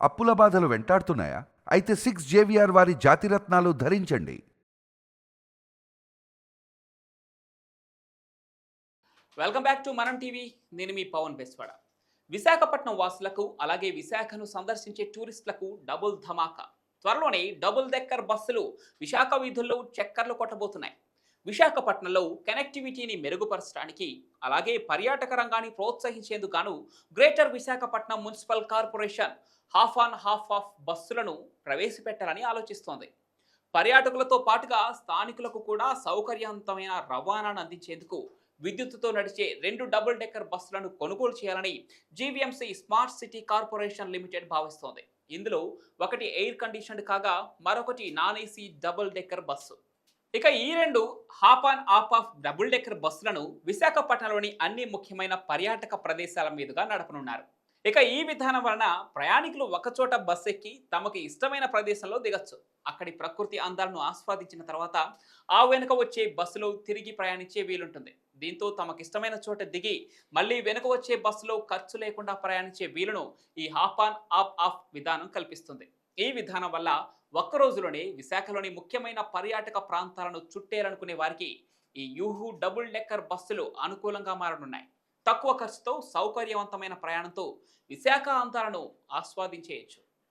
అప్పుల బాధలు వెంటాడుతున్నాయా? అయితే సిక్స్ జేవిఆర్ వారి జాతిరత్నాలు ధరించండి. Welcome back to Manam TV నేను మీ పవన్ బెస్వాడ. విశాఖపట్నం వాసులకు అలాగే విశాఖను సందర్శించే టూరిస్టులకు డబుల్ ధమాకా. త్వరలోనే డబుల్ దెక్కర్ బస్సులు విశాఖ వీధుల్లో చక్కర్లు కొట్టబోతున్నాయి. విశాఖపట్నంలో కనెక్టివిటీని మెరుగుపరచడానికి అలాగే పర్యాటక రంగాన్ని ప్రోత్సహించేందుకు గాను greater Visakhapatnam municipal corporation hop on hop off బస్సులను ప్రవేశపెట్టాలని ఆలోచిస్తోంది. పర్యాటకులతో పాటుగా స్థానికులకు కూడా సౌకర్యవంతమైన రవాణాను అందించేందుకు విద్యుత్తుతో నడిచే రెండు డబుల్ డెక్కర్ బస్సులను కొనుగోలు చేయాలని GVMC smart city corporation limited భావిస్తోంది. ఇందులో ఒకటి ఎయిర్ కండిషన్డ్ కాగా మరొకటి non AC double decker bus. ఇక ఈ రెండు hop on off off double decker బస్సులను విశాఖపట్నంలోని అన్ని ముఖ్యమైన పర్యాటక ప్రదేశాల మీదుగా నడపనున్నారు. ఇక ఈ విధానం వలన ప్రయాణికులు ఒకచోట బస్సు ఎక్కి తమకు ఇష్టమైన ప్రదేశంలో దిగచ్చు. అక్కడి ప్రకృతి అందాలను ఆస్వాదించిన తర్వాత ఆ వెనుక వచ్చే బస్సులో తిరిగి ప్రయాణించే వీలుంటుంది. దీంతో తమకు ఇష్టమైన చోట దిగి మళ్ళీ వెనుక వచ్చే బస్సులో ఖర్చు లేకుండా ప్రయాణించే వీలును ఈ హాప్ ఆన్ ఆఫ్ ఆఫ్ విధానం కల్పిస్తుంది. ఈ విధానం వల్ల ఒక్క రోజులోనే విశాఖలోని ముఖ్యమైన పర్యాటక ప్రాంతాలను చుట్టేయాలనుకునే వారికి ఈ యూహు డబుల్ డెక్కర్ బస్సులు అనుకూలంగా మారనున్నాయి. తక్కువ ఖర్చుతో సౌకర్యవంతమైన ప్రయాణంతో విశాఖ అంతాలను ఆస్వాదించేయచ్చు.